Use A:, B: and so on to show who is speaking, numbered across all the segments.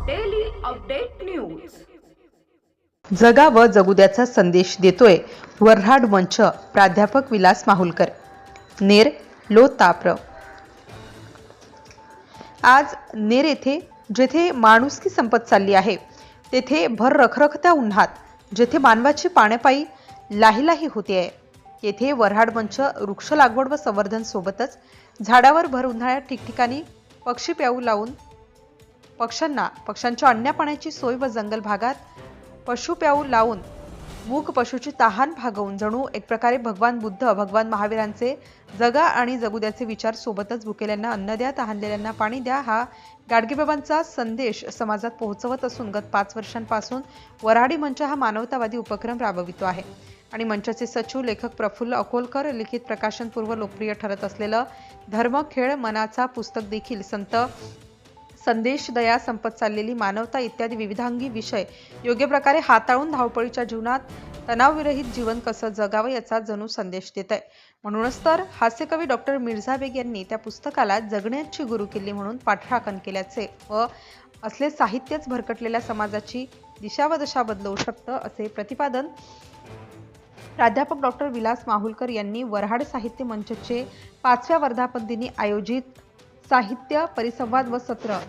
A: Update news
B: जगा व जगुद्याचा संदेश देतोय वर्हाड मंच प्राध्यापक विलास माहुलकर. नेर लो ताप्र आज नेर येथे जेथे माणुसकी संपत चालली आहे तेथे भर रखरखत्या उन्हात जेथे मानवाची पाण्यापायी लाहीलाही होते आहे. येथे वऱ्हाड मंच वृक्ष लागवड व संवर्धन सोबतच झाडावर भर उन्हाळ्यात ठिकठिकाणी पक्षी प्याऊ लावून पक्ष्यांना पक्ष्यांच्या अन्यपाण्याची सोय व जंगल भागात पशु प्याऊ लावून मूक पशुची तहान भागवून जणू एक प्रकारे भगवान बुद्ध भगवान महावीरांचे जगा आणि जगुद्याचे विचार सोबतच भुकेल्यांना अन्न द्या तहानलेल्यांना पाणी द्या हा गाडगेबाबांचा संदेश समाजात पोहोचवत असून गत पाच वर्षांपासून वऱ्हाडी मंच हा मानवतावादी उपक्रम राबवितो आहे. आणि मंचाचे सचिव लेखक प्रफुल्ल अकोलकर लिखित प्रकाशनपूर्व लोकप्रिय ठरत असलेलं धर्म खेळ मनाचा पुस्तक देखील संत संदेश दया संपत चाललेली मानवता इत्यादी विविधांगी विषय योग्य प्रकारे हाताळून धावपळीच्या जीवनात तणावविरहित जीवन कसं जगावं याचा जणू संदेश देत आहे म्हणूनच तर हास्यकवी डॉक्टर मिर्झा बेग यांनी त्या पुस्तकाला जगण्याची गुरुकिल्ली म्हणून पाठराखण केल्याचे व असले साहित्यच भरकटलेल्या समाजाची दिशा व दशा बदलवू शकतं असे प्रतिपादन प्राध्यापक डॉक्टर विलास माहुलकर यांनी वऱ्हाड साहित्य मंचचे पाचव्या वर्धापन दिनी आयोजित साहित्य परिसंवाद व सत्र.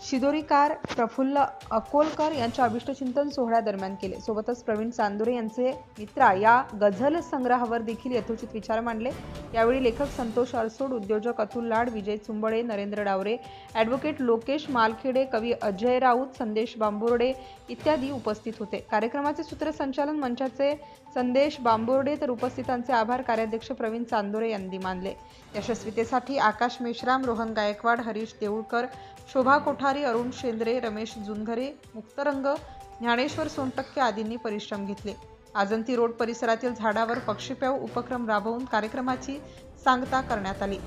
B: शिदोरीकार प्रफुल्ल अकोलकर यांच्या अभिष्टचिंतन सोहळ्यादरम्यान केले. सोबतच प्रवीण चांदुरे यांचे मित्रा या गझल संग्रहावर देखील यथोचित विचार मांडले. यावेळी लेखक संतोष अरसोड उद्योजक अतुल लाड विजय चुंबळे नरेंद्र डावरे ॲडव्होकेट लोकेश मालखेडे कवी अजय राऊत संदेश बांबोर्डे इत्यादी उपस्थित होते. कार्यक्रमाचे सूत्रसंचालन मंचाचे संदेश बांबोर्डे तर उपस्थितांचे आभार कार्याध्यक्ष प्रवीण चांदोरे यांनी मानले. यशस्वीतेसाठी आकाश मेश्राम रोहन गायकवाड हरीश देऊळकर शोभा कोठा कोठारी अरुण शेंद्रे रमेश जुनघरे मुक्तरंग ज्ञानेश्वर सोनटक्के आदींनी परिश्रम घेतले. आजंती रोड परिसरातील झाडावर पक्षीप्याव उपक्रम राबवून कार्यक्रमाची सांगता करण्यात आली.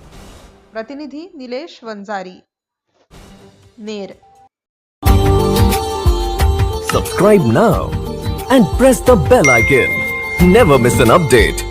B: प्रतिनिधी Nilesh Wanjari. Ner.
C: Subscribe now and press the bell icon never miss an update